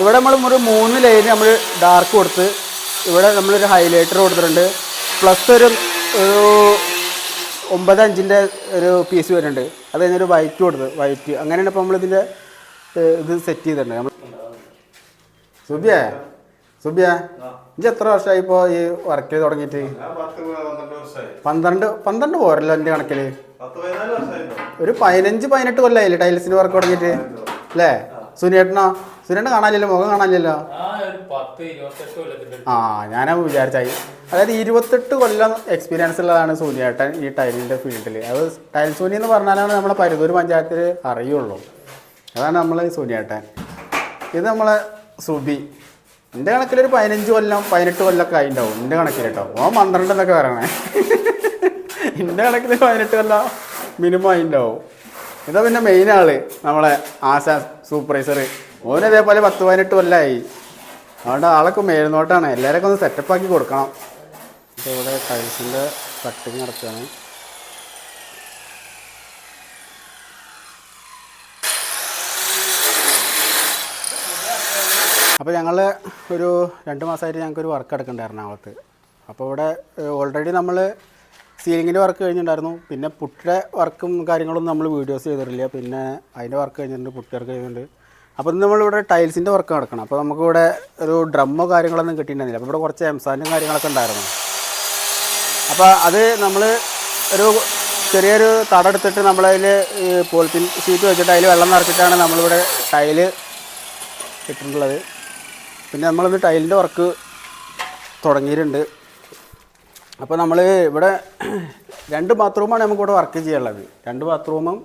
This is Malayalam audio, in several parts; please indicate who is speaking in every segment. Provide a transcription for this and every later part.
Speaker 1: ഇവിടെ നമ്മൾ ഒരു മൂന്ന് ലൈൻ നമ്മൾ ഡാർക്ക് കൊടുത്ത് ഇവിടെ നമ്മളൊരു ഹൈലൈറ്റർ കൊടുത്തിട്ടുണ്ട്. പ്ലസ് ഒരു ഒരു ഒമ്പത് അഞ്ചിന്റെ ഒരു പീസ് വരുന്നുണ്ട്. അത് കഴിഞ്ഞൊരു വൈറ്റ് കൊടുത്ത് വൈറ്റ് അങ്ങനെയാണ് ഇപ്പോൾ നമ്മളിതിന്റെ ഇത് സെറ്റ് ചെയ്തിട്ടുണ്ട്. നമ്മൾ സുബിയ? സുബിയ? ഇഞ്ച് എത്ര വർഷമായി ഇപ്പോൾ ഈ വർക്ക് ചെയ്ത് തുടങ്ങിയിട്ട്?
Speaker 2: പന്ത്രണ്ട്
Speaker 1: പന്ത്രണ്ട് പോരല്ലോ എന്റെ കണക്കിൽ ഒരു പതിനഞ്ച് പതിനെട്ട് കൊല്ലമായില്ലേ ടൈൽസിന് വർക്ക് തുടങ്ങിയിട്ട്? അല്ലേ? സുനിയേട്ടനോ? സുനിയേട്ടൻ കാണാനില്ലല്ലോ മുഖം കാണാനില്ലല്ലോ?
Speaker 3: ആ
Speaker 1: ഞാനാ വിചാരിച്ചായി. അതായത് ഇരുപത്തെട്ട് കൊല്ലം എക്സ്പീരിയൻസ് ഉള്ളതാണ് സൂര്യേട്ടൻ ഈ ടൈലിന്റെ ഫീൽഡിൽ അത് ടൈൽ സൂനി എന്ന് പറഞ്ഞാലാണ് നമ്മളെ പരുതൂർ പഞ്ചായത്തിൽ അറിയുള്ളൂ. അതാണ് നമ്മൾ സൂര്യേട്ടൻ. ഇത് നമ്മളെ സുബി. എന്റെ കണക്കിലൊരു പതിനഞ്ച് കൊല്ലം പതിനെട്ട് കൊല്ലമൊക്കെ ആയിട്ടുണ്ടാവും എന്റെ കണക്കിൽ കേട്ടോ ഓൻ പന്ത്രണ്ട് എന്നൊക്കെ പറയണേ. എന്റെ കണക്കിൽ പതിനെട്ട് കൊല്ലം മിനിമം ആയിട്ടുണ്ടാവും ഇതാ പിന്നെ മെയിൻ ആൾ നമ്മളെ ആശ സൂപ്പർവൈസർ ഓൻ ഇതേപോലെ പത്ത് പതിനെട്ട് കൊല്ലമായി അതുകൊണ്ട് ആളൊക്കെ മേൽനോട്ടാണ്. എല്ലാവരൊക്കെ ഒന്ന് സെറ്റപ്പ് ആക്കി കൊടുക്കണം. ഇവിടെ ടൈൽസിന്റെ കട്ടിങ് നടക്കുകയാണ് അപ്പോൾ ഞങ്ങൾ ഒരു രണ്ട് മാസമായിട്ട് ഞങ്ങൾക്കൊരു വർക്ക് എടുക്കണ്ടായിരുന്നു എറണാകുളത്ത്. അപ്പോൾ ഇവിടെ ഓൾറെഡി നമ്മൾ സീലിങ്ങിന്റെ വർക്ക് കഴിഞ്ഞിട്ടുണ്ടായിരുന്നു. പിന്നെ പുട്ടിയുടെ വർക്കും കാര്യങ്ങളൊന്നും നമ്മൾ വീഡിയോസ് ചെയ്തിട്ടില്ല. പിന്നെ അതിന്റെ വർക്ക് കഴിഞ്ഞിട്ടുണ്ട് പുട്ടി വർക്ക് കഴിഞ്ഞിട്ടുണ്ട്. അപ്പോൾ ഇന്ന് നമ്മളിവിടെ ടൈൽസിന്റെ വർക്ക് നടക്കണം. അപ്പോൾ നമുക്കിവിടെ ഒരു ഡ്രമ്മോ കാര്യങ്ങളൊന്നും കിട്ടിയിട്ടുണ്ടായിരുന്നില്ല. അപ്പോൾ ഇവിടെ കുറച്ച് എംസാനും കാര്യങ്ങളൊക്കെ ഉണ്ടായിരുന്നു. അപ്പോൾ അത് നമ്മൾ ഒരു ചെറിയൊരു തട എടുത്തിട്ട് നമ്മളതിൽ പോളിത്തീൻ ഷീറ്റ് വെച്ചിട്ട് അതിൽ വെള്ളം നിറച്ചിട്ടാണ് നമ്മളിവിടെ ടൈൽ ഇട്ടിട്ടുള്ളത്. പിന്നെ നമ്മളിന്ന് ടൈലിന്റെ വർക്ക് തുടങ്ങിയിട്ടുണ്ട്. അപ്പോൾ നമ്മൾ ഇവിടെ രണ്ട് ബാത്റൂമാണ് നമുക്കിവിടെ വർക്ക് ചെയ്യാനുള്ളത്. രണ്ട് ബാത്റൂമും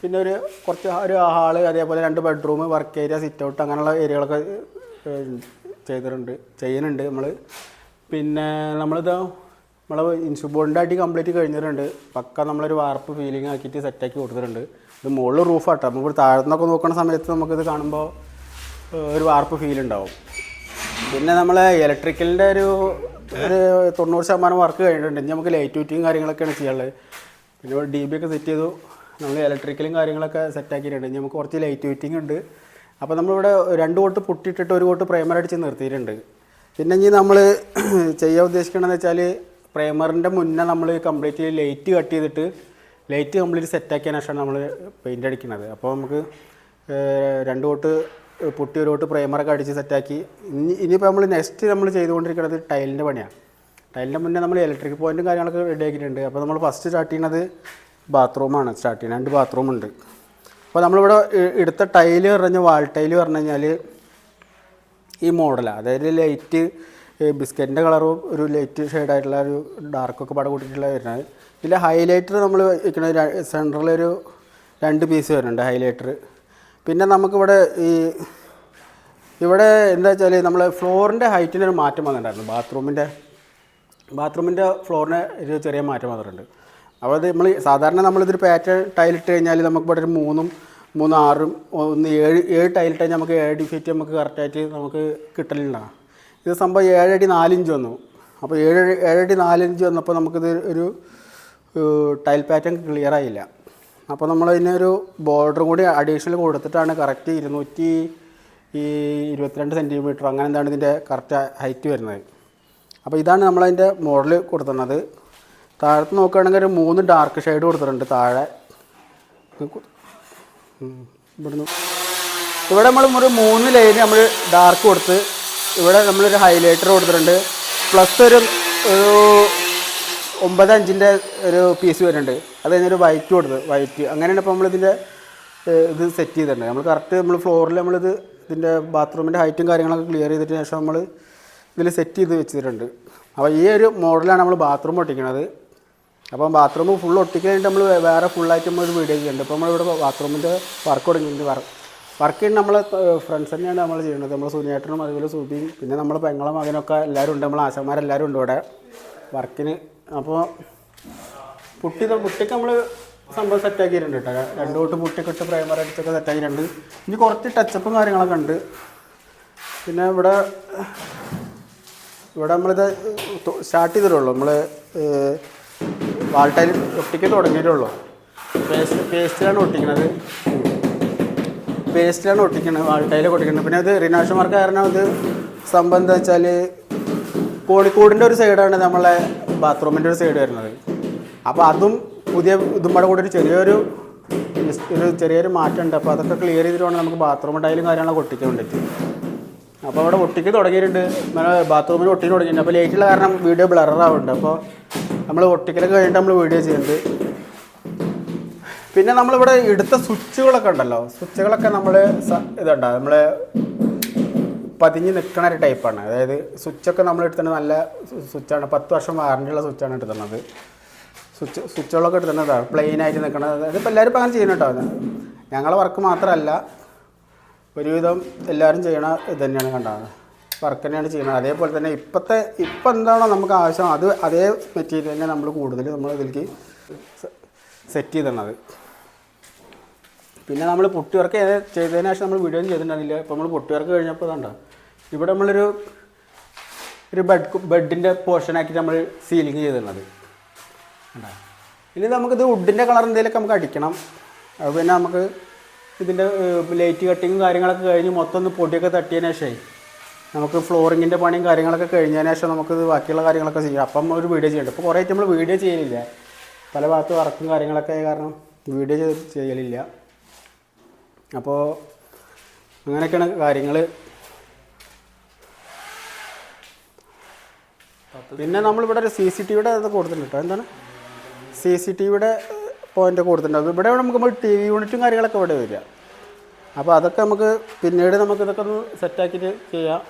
Speaker 1: പിന്നെ ഒരു കുറച്ച് ഒരു ഹാൾ അതേപോലെ രണ്ട് bedroom work area sit out അങ്ങനെയുള്ള ഏരിയകളൊക്കെ ചെയ്തിട്ടുണ്ട് ചെയ്യുന്നുണ്ട് നമ്മൾ പിന്നെ നമ്മളിത് നമ്മൾ ഇൻസുബോർഡിന്റെ അടി കംപ്ലീറ്റ് കഴിഞ്ഞിട്ടുണ്ട്. പക്ക നമ്മളൊരു വാർപ്പ് ഫീലിംഗ് ആക്കിയിട്ട് സെറ്റാക്കി കൊടുത്തിട്ടുണ്ട്. ഇത് മുകളിൽ റൂഫാട്ടോ നമുക്ക് താഴ്ന്നൊക്കെ നോക്കുന്ന സമയത്ത് നമുക്കിത് കാണുമ്പോൾ ഒരു വാർപ്പ് ഫീൽ ഉണ്ടാവും. പിന്നെ നമ്മൾ ഇലക്ട്രിക്കലിന്റെ ഒരു ഒരു തൊണ്ണൂറ് ശതമാനം വർക്ക് കഴിഞ്ഞിട്ടുണ്ട്. ഇനി നമുക്ക് ലൈറ്റ് ഫിറ്റിങ് കാര്യങ്ങളൊക്കെയാണ് ചെയ്യാനുള്ളത്. പിന്നെ ഡി ബി ഒക്കെ സെറ്റ് ചെയ്തു. നമ്മൾ ഇലക്ട്രിക്കലും കാര്യങ്ങളൊക്കെ സെറ്റ് ആക്കിയിട്ടുണ്ട്. നമുക്ക് കുറച്ച് ലൈറ്റ് വെയ്റ്റിംഗ് ഉണ്ട്. അപ്പോൾ നമ്മളിവിടെ രണ്ട് കോട്ട് പൊട്ടിയിട്ടിട്ട് ഒരു കോട്ട് പ്രൈമർ അടിച്ച് നിർത്തിയിട്ടുണ്ട്. പിന്നെ ഇനി നമ്മൾ ചെയ്യാൻ ഉദ്ദേശിക്കണമെന്ന് വെച്ചാൽ പ്രൈമറിന്റെ മുന്നേ നമ്മൾ കംപ്ലീറ്റ് ലൈറ്റ് കട്ട് ചെയ്തിട്ട് ലൈറ്റ് കംപ്ലീറ്റ് സെറ്റ് ആക്കിയ ശേഷമാണ് നമ്മൾ പെയിന്റ് അടിക്കുന്നത്. അപ്പോൾ നമുക്ക് രണ്ട് കോട്ട് പൊട്ടി ഒരു കോട്ട് പ്രൈമറൊക്കെ അടിച്ച് സെറ്റാക്കി ഇനി ഇനിയിപ്പോൾ നമ്മൾ നെക്സ്റ്റ് നമ്മൾ ചെയ്തുകൊണ്ടിരിക്കുന്നത് ടൈലിന്റെ പണിയാണ് ടൈലിന്റെ മുന്നേ നമ്മൾ ഇലക്ട്രിക് പോയിന്റും കാര്യങ്ങളൊക്കെ റെഡി ആക്കിയിട്ടുണ്ട്. അപ്പോൾ നമ്മൾ ഫസ്റ്റ് സ്റ്റാർട്ട് ചെയ്യുന്നത് ബാത്റൂമാണ് സ്റ്റാർട്ട് ചെയ്യുന്നത്. രണ്ട് ബാത്റൂമുണ്ട്. അപ്പോൾ നമ്മളിവിടെ എടുത്ത ടൈൽ പറഞ്ഞ വാൾ ടൈൽ പറഞ്ഞു കഴിഞ്ഞാൽ ഈ മോഡലാണ് അതായത് ലൈറ്റ് ബിസ്ക്കറ്റിന്റെ കളറും ഒരു ലൈറ്റ് ഷെയ്ഡായിട്ടുള്ള ഒരു ഡാർക്കൊക്കെ പടം കൂട്ടിയിട്ടുള്ള വരുന്നത്. ഇതിൽ ഹൈലൈറ്റർ നമ്മൾ വെക്കുന്നത് സെന്ററിലൊരു രണ്ട് പീസ് വരുന്നുണ്ട് ഹൈലൈറ്റർ. പിന്നെ നമുക്കിവിടെ ഈ ഇവിടെ എന്താ വെച്ചാൽ നമ്മൾ ഫ്ലോറിന്റെ ഹൈറ്റിനൊരു മാറ്റം വന്നിട്ടുണ്ടായിരുന്നു. ബാത്റൂമിന്റെ ബാത്റൂമിന്റെ ഫ്ലോറിന് ഒരു ചെറിയ മാറ്റം വന്നിട്ടുണ്ട്. അപ്പോൾ അത് നമ്മൾ സാധാരണ നമ്മളിതൊരു പാറ്റേൺ ടൈലിട്ട് കഴിഞ്ഞാൽ നമുക്ക് ഇവിടെ ഒരു മൂന്നും മൂന്ന് ആറും ഒന്ന് ഏഴ് ഏഴ് ടൈലിട്ട് കഴിഞ്ഞാൽ നമുക്ക് ഏഴ് ഫീറ്റ് നമുക്ക് കറക്റ്റായിട്ട് നമുക്ക് കിട്ടലുണ്ടാകും ഇത് സംഭവം ഏഴടി നാലിഞ്ച് വന്നു. അപ്പോൾ ഏഴ് ഏഴടി നാലിഞ്ച് വന്നപ്പോൾ നമുക്കിത് ഒരു ടൈൽ പാറ്റേൺ ക്ലിയർ ആയില്ല. അപ്പോൾ നമ്മൾ ഇതിനൊരു ബോർഡർ കൂടി അഡീഷണൽ കൊടുത്തിട്ടാണ് കറക്റ്റ് ഇരുന്നൂറ്റി ഈ ഇരുപത്തിരണ്ട് സെന്റിമീറ്റർ അങ്ങനെ എന്താണ് ഇതിന്റെ കറക്റ്റ് ഹൈറ്റ് വരുന്നത്. അപ്പോൾ ഇതാണ് നമ്മളതിന്റെ മോഡൽ കൊടുക്കുന്നത് താഴത്ത് നോക്കുകയാണെങ്കിൽ ഒരു മൂന്ന് ഡാർക്ക് ഷെയ്ഡ് കൊടുത്തിട്ടുണ്ട്. താഴെ. ഇവിടുന്ന്. ഇവിടെ നമ്മൾ ഒരു മൂന്ന് ലൈന് നമ്മൾ ഡാർക്ക് കൊടുത്ത് ഇവിടെ നമ്മളൊരു ഹൈലൈറ്റർ കൊടുത്തിട്ടുണ്ട്. പ്ലസ് ഒരു ഒരു ഒമ്പത് അഞ്ചിന്റെ ഒരു പീസ് വരുന്നുണ്ട്. അത് കഴിഞ്ഞൊരു വൈറ്റ് കൊടുത്ത്. വൈറ്റ് അങ്ങനെയാണ് ഇപ്പോൾ നമ്മളിതിന്റെ ഇത് സെറ്റ് ചെയ്തിട്ടുണ്ട് നമ്മൾ കറക്റ്റ് നമ്മൾ ഫ്ലോറിൽ നമ്മളിത് ഇതിന്റെ ബാത്റൂമിന്റെ ഹൈറ്റും കാര്യങ്ങളൊക്കെ ക്ലിയർ ചെയ്തിട്ട് ശേഷം നമ്മൾ ഇതിൽ സെറ്റ് ചെയ്ത് വെച്ചിട്ടുണ്ട്. അപ്പോൾ ഈ ഒരു മോഡലാണ് നമ്മൾ ബാത്റൂം ഒട്ടിക്കുന്നത് അപ്പം ബാത്റൂം ഫുൾ ഒട്ടിക്കാനായിട്ട് നമ്മൾ വേറെ ഫുള്ളായിട്ട് ഒരു വീഡിയോ ചെയ്യുന്നുണ്ട്. അപ്പോൾ നമ്മളിവിടെ ബാത്റൂമിന്റെ വർക്ക് തുടങ്ങിയിട്ടുണ്ട്. വർക്ക് വർക്ക് ചെയ്യുന്നത് നമ്മൾ ഫ്രണ്ട്സ് തന്നെയാണ് നമ്മൾ ചെയ്യുന്നത്. നമ്മൾ സുനിയേട്ടനും അതുപോലെ സുബിയും പിന്നെ നമ്മൾ പെങ്ങളും മകനൊക്കെ എല്ലാവരും ഉണ്ട്. നമ്മൾ ആശാന്മാരെല്ലാവരും ഉണ്ട് ഇവിടെ വർക്കിന്. അപ്പോൾ പുട്ടി പുട്ടിക്ക് നമ്മൾ സംഭവം സെറ്റാക്കിയിട്ടുണ്ട് കേട്ടോ. രണ്ട് തൊട്ട് പുട്ടിയൊക്കെ ഇട്ട് പ്രൈമർ അടിച്ചൊക്കെ സെറ്റാക്കിയിട്ടുണ്ട് ഇനി കുറച്ച് ടച്ചപ്പും കാര്യങ്ങളൊക്കെ ഉണ്ട്. പിന്നെ ഇവിടെ ഇവിടെ നമ്മളിത് സ്റ്റാർട്ട് ചെയ്തിട്ടുള്ളൂ. നമ്മൾ വാൾട്ടയിൽ ഒട്ടിക്കാൻ തുടങ്ങിയിട്ടുള്ളൂ. പേസ്റ്റ് പേസ്റ്റിലാണ് ഒട്ടിക്കുന്നത് പേസ്റ്റിലാണ് ഒട്ടിക്കുന്നത് വാൾട്ടയിൽ ഒട്ടിക്കുന്നത് പിന്നെ അത് റിനോവേഷൻ വർക്ക് കാരണം അത് സംഭവം എന്താ വെച്ചാൽ കോഴിക്കോടിന്റെ ഒരു സൈഡാണ് നമ്മളെ ബാത്റൂമിന്റെ ഒരു സൈഡ് വരുന്നത്. അപ്പോൾ അതും പുതിയ ഇതും കൂടെ ഒരു ചെറിയൊരു ഒരു ചെറിയൊരു മാറ്റം ഉണ്ട് അപ്പോൾ അതൊക്കെ ക്ലിയർ ചെയ്തിട്ട് വേണം നമുക്ക് ബാത്റൂം ടൈലും കാര്യങ്ങളൊക്കെ ഒട്ടിക്കാൻ വേണ്ടിയിട്ട് അപ്പോൾ അവിടെ ഒട്ടിക്ക് തുടങ്ങിയിട്ടുണ്ട്. ബാത്റൂമിൽ ഒട്ടിക്ക് തുടങ്ങിയിട്ടുണ്ട്. അപ്പോൾ ലേറ്റുള്ള കാരണം വീഡിയോ ബ്ലറാവുന്നുണ്ട് അപ്പോൾ നമ്മൾ ഒട്ടിക്കലൊക്കെ കഴിഞ്ഞിട്ട് നമ്മൾ വീഡിയോ ചെയ്യുന്നത് പിന്നെ നമ്മളിവിടെ എടുത്ത സ്വിച്ചുകളൊക്കെ ഉണ്ടല്ലോ. സ്വിച്ചുകളൊക്കെ നമ്മൾ ഇതുണ്ട? നമ്മൾ പതിഞ്ഞ് നിൽക്കണ ഒരു ടൈപ്പാണ് അതായത് സ്വിച്ചൊക്കെ നമ്മൾ എടുത്തിട്ട് നല്ല സ്വിച്ചാണ്. പത്ത് വർഷം വാറണ്ടിയുള്ള സ്വിച്ചാണ് എടുത്തുന്നത് സ്വിച്ച് സ്വിച്ചുകളൊക്കെ എടുത്തിരുന്നതാണ് പ്ലെയിൻ ആയിട്ട് നിൽക്കണത് അതിപ്പോൾ എല്ലാവരും ഇപ്പം അങ്ങനെ ചെയ്യുന്നുണ്ടോ ഞങ്ങളെ വർക്ക് മാത്രമല്ല ഒരുവിധം എല്ലാവരും ചെയ്യണ ഇത് തന്നെയാണ് കണ്ടത്. വർക്ക് തന്നെയാണ് ചെയ്യുന്നത്. അതേപോലെ തന്നെ ഇപ്പോഴത്തെ ഇപ്പം എന്താണോ നമുക്ക് ആവശ്യം അത് അതേ മെറ്റീരിയൽ തന്നെ നമ്മൾ കൂടുതൽ നമ്മൾ ഇതിലേക്ക് സെറ്റ് ചെയ്തിടണത് പിന്നെ നമ്മൾ പൊട്ടി വർക്ക് ചെയ്തതിന് ശേഷം നമ്മൾ വീഡിയോ ചെയ്തിട്ടുണ്ടായിരുന്നില്ല. ഇപ്പോൾ നമ്മൾ പൊട്ടി വർക്ക് കഴിഞ്ഞപ്പോൾ ഇതുണ്ടോ ഇവിടെ നമ്മളൊരു ഒരു ബെഡ് ബെഡിന്റെ പോർഷനാക്കിയിട്ട് നമ്മൾ സീലിംഗ് ചെയ്തിരുന്നത് കണ്ടോ? ഇനി നമുക്കിത് വുഡിന്റെ കളർ എന്തെങ്കിലുമൊക്കെ നമുക്ക് അടിക്കണം. അത് പിന്നെ നമുക്ക് ഇതിന്റെ ലൈറ്റ് കട്ടിങ്ങും കാര്യങ്ങളൊക്കെ കഴിഞ്ഞ് മൊത്തം ഒന്ന് പൊടിയൊക്കെ തട്ടിയതിന് ശേഷമേ നമുക്ക് ഫ്ലോറിങ്ങിന്റെ പണിയും കാര്യങ്ങളൊക്കെ കഴിഞ്ഞതിന് ശേഷം നമുക്കിത് ബാക്കിയുള്ള കാര്യങ്ങളൊക്കെ ചെയ്യാം. അപ്പം ഒരു വീഡിയോ ചെയ്യണ്ട ഇപ്പോൾ കുറേ നമ്മൾ വീഡിയോ ചെയ്യലില്ല. പല ഭാഗത്ത് വർക്കും കാര്യങ്ങളൊക്കെ ആയ കാരണം വീഡിയോ ചെയ്യലില്ല. അപ്പോൾ അങ്ങനെയൊക്കെയാണ് കാര്യങ്ങൾ പിന്നെ നമ്മളിവിടെ ഒരു സി സി ടി വിയുടെ ഇത് കൊടുത്തിട്ടുണ്ട് കേട്ടോ എന്താണ്? സി സി ടി വിയുടെ പോയിന്റ് കൊടുത്തിട്ടുണ്ട്. ഇവിടെ നമുക്ക് നമ്മൾ ടി വി യൂണിറ്റും കാര്യങ്ങളൊക്കെ ഇവിടെ വരിക. അപ്പോൾ അതൊക്കെ നമുക്ക് പിന്നീട് നമുക്ക് ഇതൊക്കെ ഒന്ന് സെറ്റാക്കിയിട്ട് ചെയ്യാം.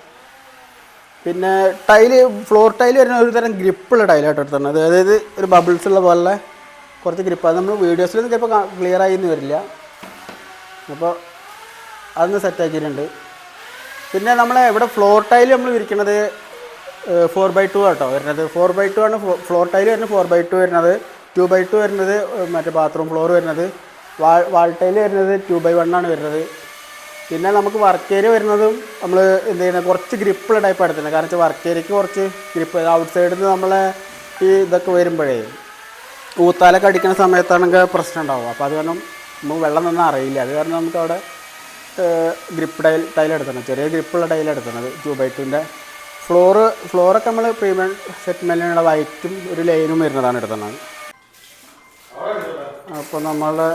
Speaker 1: പിന്നെ ടൈൽ ഫ്ലോർ ടൈൽ വരുന്ന ഒരു തരം ഗ്രിപ്പുള്ള ടൈലായിട്ട് എടുത്തിട്ടുണ്ട് അതായത് ഒരു ബബിൾസ് ഉള്ള പോലെ കുറച്ച് ഗ്രിപ്പ് അത് നമ്മൾ വീഡിയോസിലൊന്നും ചിലപ്പോൾ ക്ലിയർ ആയി എന്ന് വരില്ല. അപ്പോൾ അതൊന്ന് സെറ്റാക്കിയിട്ടുണ്ട് പിന്നെ നമ്മൾ ഇവിടെ ഫ്ലോർ ടൈൽ നമ്മൾ വിരിക്കണത് ഫോർ ബൈ ടു ആട്ടോ വരുന്നത്. ഫോർ ബൈ ടു ആണ് ഫ്ലോർ ടൈൽ വരുന്നത് ഫോർ ബൈ ടു വരുന്നത്. ടു ബൈ ടു വരുന്നത് മറ്റേ ബാത്റൂം ഫ്ലോർ വരുന്നത്. വാൾ വാൾ ടൈൽ വരുന്നത് ടു ബൈ വൺ ആണ് വരുന്നത്. പിന്നെ നമുക്ക് വർക്ക് ഏരിയ വരുന്നതും നമ്മൾ എന്ത് ചെയ്യുന്നത് കുറച്ച് ഗ്രിപ്പുള്ള ടൈപ്പ് എടുത്തിട്ടുണ്ട് കാരണം വെച്ചാൽ വർക്ക് ഏരിയക്ക് കുറച്ച് ഗ്രിപ്പ് ഔട്ട് സൈഡിൽ നിന്ന് നമ്മളെ ഈ ഇതൊക്കെ വരുമ്പോഴേ ഊത്താലൊക്കെ അടിക്കുന്ന സമയത്താണെങ്കിൽ പ്രശ്നം ഉണ്ടാവും. അപ്പോൾ അത് കാരണം നമുക്ക് വെള്ളം നിന്നാൽ അറിയില്ല. അത് കാരണം നമുക്ക് അവിടെ ഗ്രിപ്പ് ടൈൽ ടൈൽ എടുത്തണം ചെറിയ ഗ്രിപ്പുള്ള ടൈൽ എടുക്കുന്നത് ടു ബൈ ടുവിന്റെ ഫ്ലോറ് ഫ്ലോറൊക്കെ നമ്മൾ പ്രീമിയം സെറ്റ്മെന്റിനുള്ള വൈറ്റും ഒരു ലൈനും വരുന്നതാണ് എടുത്തണത് അപ്പോൾ നമ്മളുടെ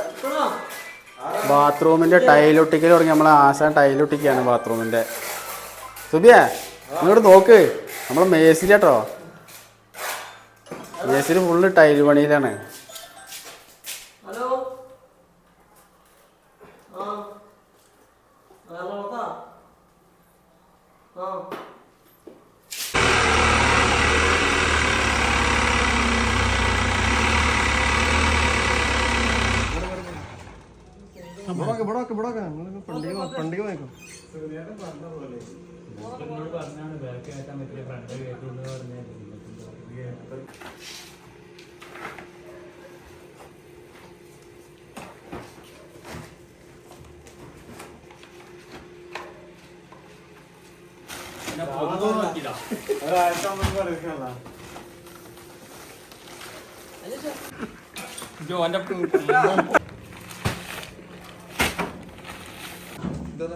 Speaker 1: ബാത്റൂമിന്റെ ടൈലൊട്ടിക്കൽ തുടങ്ങി. നമ്മൾ ആശാൻ ടൈലൊട്ടിക്കാണ് ബാത്റൂമിന്റെ സുബിയ ഇങ്ങോട്ട് നോക്ക്. നമ്മൾ മേസിൽ കേട്ടോ. മേസിൽ ഫുള്ള് ടൈൽ പണിയിലാണ്.
Speaker 4: ഹലോ
Speaker 3: കയറ്റുള്ളൂ പറഞ്ഞാൽ
Speaker 2: ഒരാഴ്ച നമുക്ക്
Speaker 4: ഓർക്ക്